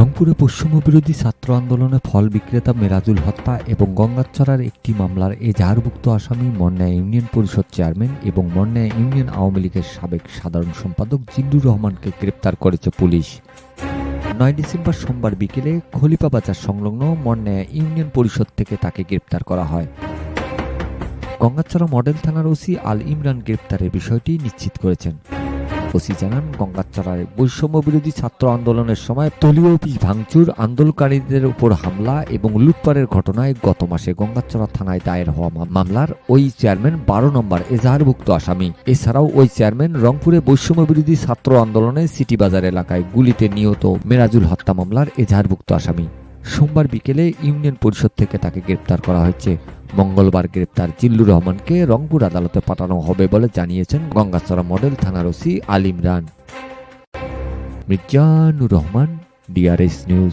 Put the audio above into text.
রংপুরে পশ্চিম বিরোধী ছাত্র আন্দোলনে ফল বিক্রেতা মেরাজুল হত্যা এবং গঙ্গাচড়ার একটি মামলার এজাহারভুক্ত আসামি মন্যা ইউনিয়ন পরিষদ চেয়ারম্যান এবং মন্যা ইউনিয়ন আওয়ামী লীগের সাবেক সাধারণ সম্পাদক জিল্লুর রহমানকে গ্রেপ্তার করেছে পুলিশ। নয় ডিসেম্বর সোমবার বিকেলে খলিপা বাজার সংলগ্ন মন্যা ইউনিয়ন পরিষদ থেকে তাকে গ্রেপ্তার করা হয়। গঙ্গাচড়া মডেল থানার ওসি আল ইমরান গ্রেপ্তারের বিষয়টি নিশ্চিত করেছেন। ওসি জানান গঙ্গাচড়ায় বৈষম্য বিরোধী ছাত্র আন্দোলনের সময় দলীয় অফিস ভাঙচুর, আন্দোলনকারীদের উপর হামলা এবং লুটপাটের ঘটনায় গত মাসে গঙ্গাচড়া থানায় দায়ের হওয়া মামলার ওই চেয়ারম্যান বারো নম্বর এজাহারভুক্ত আসামি। এছাড়াও ওই চেয়ারম্যান রংপুরে বৈষম্য বিরোধী ছাত্র আন্দোলনে সিটি বাজার এলাকায় গুলিতে নিহত মেরাজুল হত্যা মামলার এজাহারভুক্ত আসামি। সোমবার বিকেলে ইউনিয়ন পরিষদ থেকে তাকে গ্রেপ্তার করা হয়েছে। মঙ্গলবার গ্রেপ্তার জিল্লুর রহমানকে রংপুর আদালতে পাঠানো হবে বলে জানিয়েছেন গঙ্গাচড়া মডেল থানার OC Alimran. Mirzanur Rahman, DRS news.